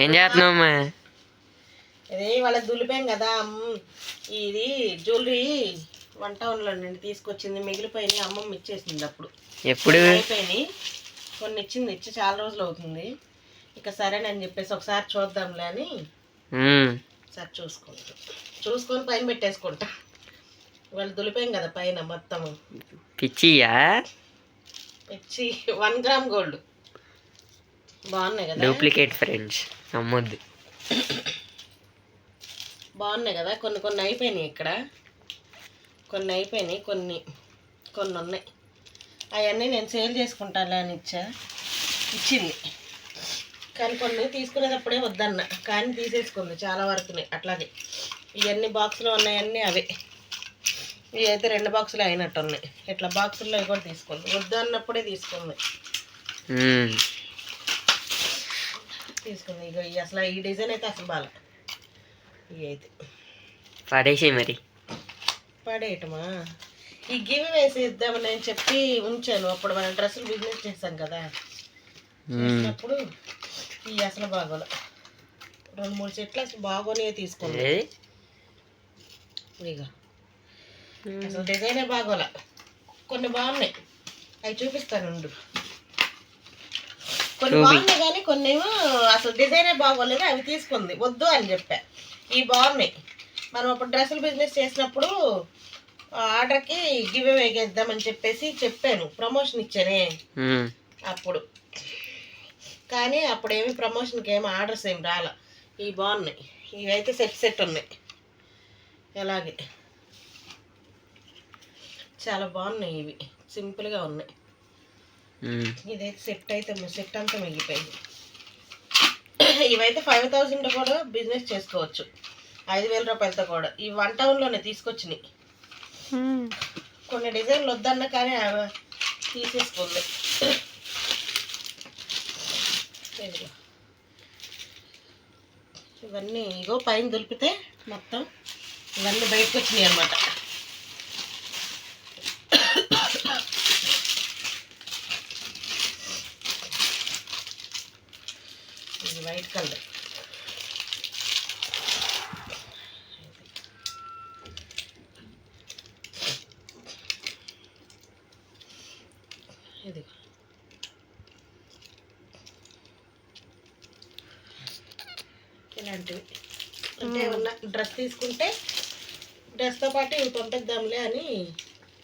ఏం చేస్తున్నావమ్మా ఇది వాళ్ళ దులిపాం కదా ఇది జ్యువెలరీ వన్ టౌన్లో నుండి తీసుకొచ్చింది. మిగిలిపోయినాయి అమ్మమ్మ ఇచ్చేసింది అప్పుడు. ఎప్పుడు? అయిపోయినాయి. కొన్ని ఇచ్చింది ఇచ్చి చాలా రోజులు అవుతుంది. ఇక సరేనని చెప్పేసి ఒకసారి చూద్దాంలే అని ఒకసారి చూసుకుంటా. చూసుకొని పైన పెట్టేసుకుంటా. వాళ్ళు దులిపాం కదా పైన మొత్తం. పిచ్చియా? ఇచ్చి వన్ గ్రామ్ గోల్డ్. బాగున్నాయి కదా? Duplicate friends. నమ్మొద్దు. బాగున్నాయి కదా? కొన్ని కొన్ని అయిపోయినాయి ఇక్కడ. కొన్ని అయిపోయినాయి కొన్ని కొన్ని ఉన్నాయి. అవన్నీ నేను సేల్ చేసుకుంటానులే అని ఇచ్చా. ఇచ్చింది. కానీ కొన్ని తీసుకునేటప్పుడే వద్దన్న. కానీ తీసేసుకుంది చాలా వరకు అట్లాగే ఇవన్నీ బాక్సులు ఉన్నాయన్నీ అవే. ఇవి అయితే రెండు బాక్సులు అయినట్టు ఉన్నాయి ఇట్లా బాక్సుల్లో కూడా తీసుకుంది. వద్దు అన్నప్పుడే తీసుకుంది తీసుకుంది ఇక అసలు ఈ డిజైన్ అయితే అసలు బాగా ఇవి అయితే. పడేసి మరి. పడేయటమా? ఈ గివ్ వేసి ఇద్దామని నేను చెప్పి ఉంచాను. అప్పుడు మనం డ్రెస్సులు బిజినెస్ చేశాం కదా. చేసినప్పుడు ఈ అసలు బాగోలే. రెండు మూడు సెట్లు అసలు బాగోనే తీసుకుంది. ఏది? ఇక అసలు డిజైనే బాగోలే. కొన్ని బాగున్నాయి. అవి చూపిస్తాను ఉండు. కొన్ని. బాగున్నాయి కానీ కొన్ని ఏమో అసలు డిజైనే బాగోలేదు అవి తీసుకుంది. వద్దు అని చెప్పా. ఇవి బాగున్నాయి. మనం అప్పుడు డ్రెస్సులు బిజినెస్ చేసినప్పుడు ఆర్డర్కి గివ్ అవే చెప్పేసి చెప్పాను. ప్రమోషన్ ఇచ్చానే. ఉమ్, అప్పుడు. కానీ అప్పుడు ఏమి ప్రమోషన్కి ఏమి ఆర్డర్స్ ఏమి రాల. ఇవి బాగున్నాయి. ఇవి అయితే సెట్ సెట్ ఉన్నాయి. ఎలాగే. చాలా బాగున్నాయి ఇవి. సింపుల్గా ఉన్నాయి. ఇదైతే సెట్ అయితే సెట్ అంతా మిగిలిపోయింది. ఇవైతే ఫైవ్ థౌజండ్ కూడా బిజినెస్ చేసుకోవచ్చు. ఐదు వేల రూపాయలతో కూడా. ఈ వన్ టౌన్లోనే తీసుకొచ్చినాయి. కొన్ని డిజైన్లు వద్దన్న కానీ తీసేసుకుంది. ఇవన్నీ ఇగో పైన దులిపితే మొత్తం ఇవన్నీ బయటకు వచ్చినాయి అన్నమాట. కలర్. ఇది. ఇలాంటివి. అంటే ఉన్న డ్రెస్ తీసుకుంటే డ్రెస్తో పాటు ఇవి పంపిద్దాంలే అని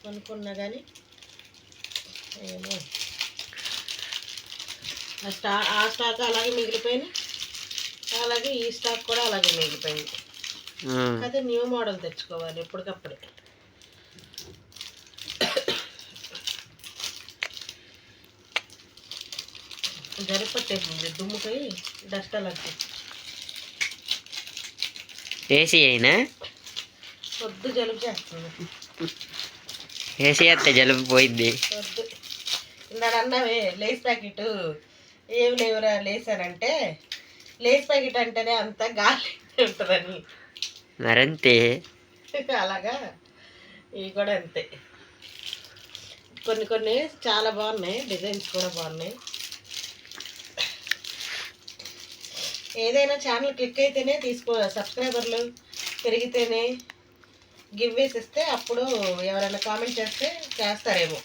అనుకున్నా కానీ ఏమో. ఆ స్టా ఆ స్టాక్ అలాగే మిగిలిపోయింది అలాగే ఈ స్టాక్ కూడా అలాగే మిగిలిపోయింది. అదే న్యూ మోడల్ తెచ్చుకోవాలి ఎప్పటికప్పుడే. జరిపట్టేసింది దుమ్ముపోయి డస్ట్ అలాంటి ఏసీ అయినా? పొద్దు జలుబు చేస్తుంది. ఏసీ అయితే జలుబు పోయిద్ది. వద్దు ఇందాడు అన్నావే లేస్ ప్యాకెట్ ఏం లేవురా లేస్ అని అంటే లేస్ ప్యాకెట్ అంటేనే అంత గాలి ఉంటుందని మరంతే. అలాగా? ఇవి కూడా అంతే. కొన్ని కొన్ని చాలా బాగున్నాయి డిజైన్స్ కూడా బాగున్నాయి. ఏదైనా ఛానల్ క్లిక్ అయితేనే తీసుకో సబ్స్క్రైబర్లు పెరిగితేనే గివ్ వేసి ఇస్తే అప్పుడు ఎవరైనా కామెంట్ చేస్తే చేస్తారేమో.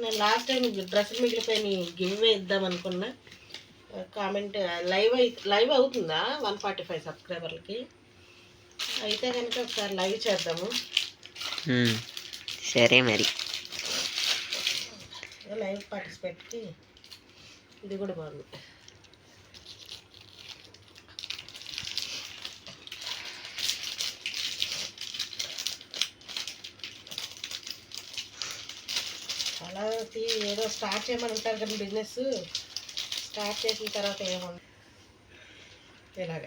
నేను లాస్ట్ టైం డ్రెస్సులు మిగిలిపోయి గివ్ వే ఇద్దాం అనుకున్నా. కామెంట్ లైవ్ అయి లైవ్ అవుతుందా వన్ ఫార్టీ ఫైవ్ సబ్స్క్రైబర్లకి? అయితే కనుక ఒకసారి లైవ్ చేద్దాము. సరే మరి. లైవ్ పార్టిసిపేట్కి? ఇది కూడా బాగుంది. అలా తీ- ఏదో స్టార్ట్ చేయమని ఉంటారు కదా బిజినెస్ స్టార్ట్ చేసిన తర్వాత ఏముంది? ఇలాగ.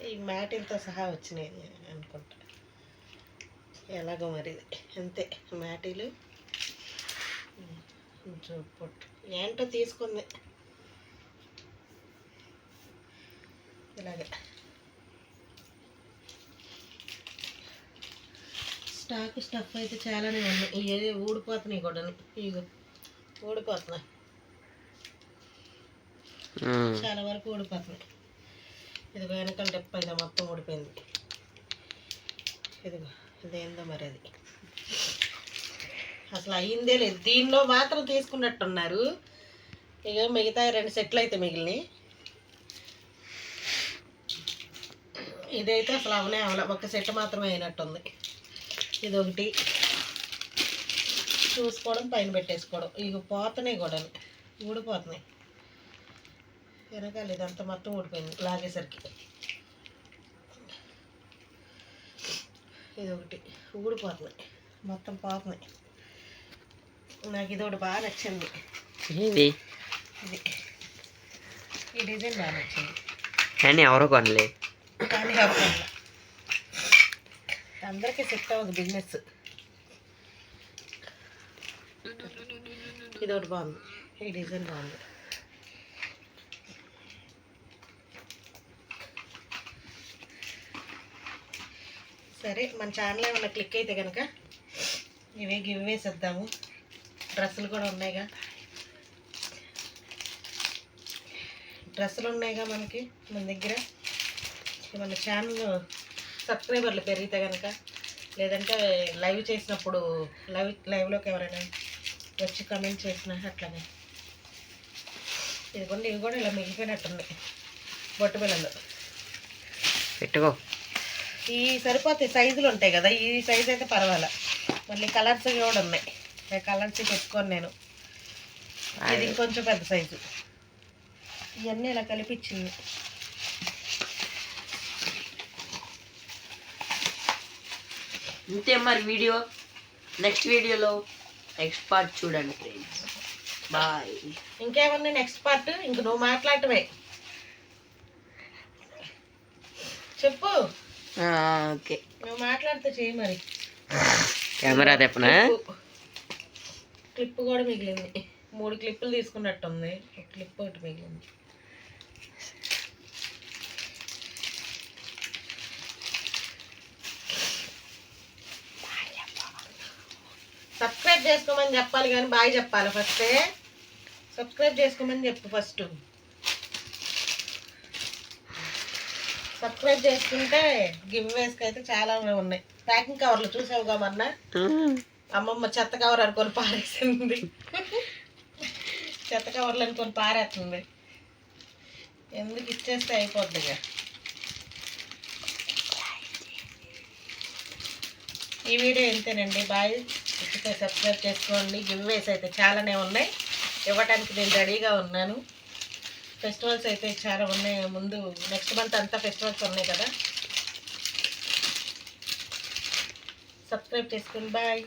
ఈ మ్యాటిల్తో సహా వచ్చినాయి అనుకుంటా. ఎలాగో మరి అంతే మ్యాటీలు. పొట్టు ఏంటో తీసుకుంది. ఇలాగే. స్టాక్ స్టఫ్ అయితే చాలానే ఉన్నాయి. ఇవి ఊడిపోతున్నాయి కూడా ఇగో ఊడిపోతున్నాయి. చాలా వరకు ఊడిపోతుంది. ఇదిగో వెనకాల డెప్ప మొత్తం ఊడిపోయింది. ఇదిగో ఇదేందో మరి అది. అసలు అయ్యిందే లేదు. దీనిలో మాత్రం తీసుకున్నట్టున్నారు. ఇక మిగతా రెండు సెట్లు అయితే మిగిలినాయి. ఇదైతే అసలు అవనే అవల. ఒక సెట్ మాత్రమే అయినట్టుంది. ఇది ఒకటి చూసుకోవడం పైన పెట్టేసుకోవడం. ఇక పోతున్నాయి కూడా ఊడిపోతున్నాయి. వెనకాల ఇదంతా మొత్తం ఊడిపోయింది లాగేసరికి. ఇది ఒకటి ఊడిపోతున్నాయి మొత్తం పోతున్నాయి నాకు ఇది ఒకటి బాగా నచ్చింది. ఇది. ఈ డిజైన్ బాగా నచ్చింది. కానీ ఎవరో కొనలే. కానీ అవ్వకుండా అందరికీ సెట్ అవ్వదు బిజినెస్. ఇది ఒకటి బాగుంది. ఈ డిజైన్ బాగుంది. సరే మన ఛానల్ ఏమన్నా క్లిక్ అయితే కనుక ఇవే గివ్ వేసేద్దాము డ్రెస్సులు కూడా ఉన్నాయిగా. డ్రెస్సులు ఉన్నాయిగా మనకి మన దగ్గర. మన ఛానల్ సబ్స్క్రైబర్లు పెరిగితే కనుక లేదంటే లైవ్ చేసినప్పుడు లైవ్ లైవ్లోకి ఎవరైనా వచ్చి కమెంట్ చేసిన అట్లనే. ఇదిగోండి ఇవి కూడా ఇలా మిగిలిపోయినట్టుంది బొట్టు పిల్లలు. పెట్టుకో. ఈ సరిపోతాయి సైజులు ఉంటాయి కదా ఈ సైజు అయితే పర్వాలే. మళ్ళీ కలర్స్ కూడా ఉన్నాయి. కలర్స్ పెట్టుకోను నేను. ఇది ఇంకొంచెం పెద్ద సైజు ఇవన్నీ ఇలా కలిపిచ్చింది. ఇంతే మరి వీడియో. నెక్స్ట్ వీడియోలో నెక్స్ట్ పార్ట్ చూడండి ఫ్రెండ్స్ బాయ్ ఇంకేముంది నెక్స్ట్ పార్ట్ ఇంక నువ్వు మాట్లాడటమే. చెప్పు. ఓకే. నువ్వు మాట్లాడితే చేయి మరి. కెమెరా తెప్పనా? క్లిప్ కూడా మిగిలింది. మూడు క్లిప్పులు తీసుకున్నట్టుంది. ఒక క్లిప్ ఒకటి మిగిలింది. సబ్స్క్రైబ్ చేసుకోమని చెప్పాలి కానీ బాయ్ చెప్పాలి ఫస్టే. సబ్స్క్రైబ్ చేసుకోమని చెప్పు ఫస్ట్. సబ్స్క్రైబ్ చేసుకుంటే గివ్ వేస్కి అయితే చాలా ఉన్నాయి. ప్యాకింగ్ కవర్లు చూసావుగా మొన్న? అమ్మమ్మ చెత్త కవర్ అనుకొని పారేసింది. చెత్త కవర్లు అనుకొని పారేస్తుంది. ఎందుకు ఇచ్చేస్తే అయిపోద్దిగా ఈ వీడియో ఇంతేనండి. బాయ్. ఇచ్చితే సబ్స్క్రైబ్ చేసుకోండి. గివ్ వేస్ అయితే చాలానే ఉన్నాయి. ఇవ్వడానికి నేను రెడీగా ఉన్నాను. ఫెస్టివల్స్ అయితే చాలా ఉన్నాయి. ముందు నెక్స్ట్ మంత్ అంతా ఫెస్టివల్స్ ఉన్నాయి కదా. సబ్స్క్రైబ్ చేసుకోండి. బాయ్.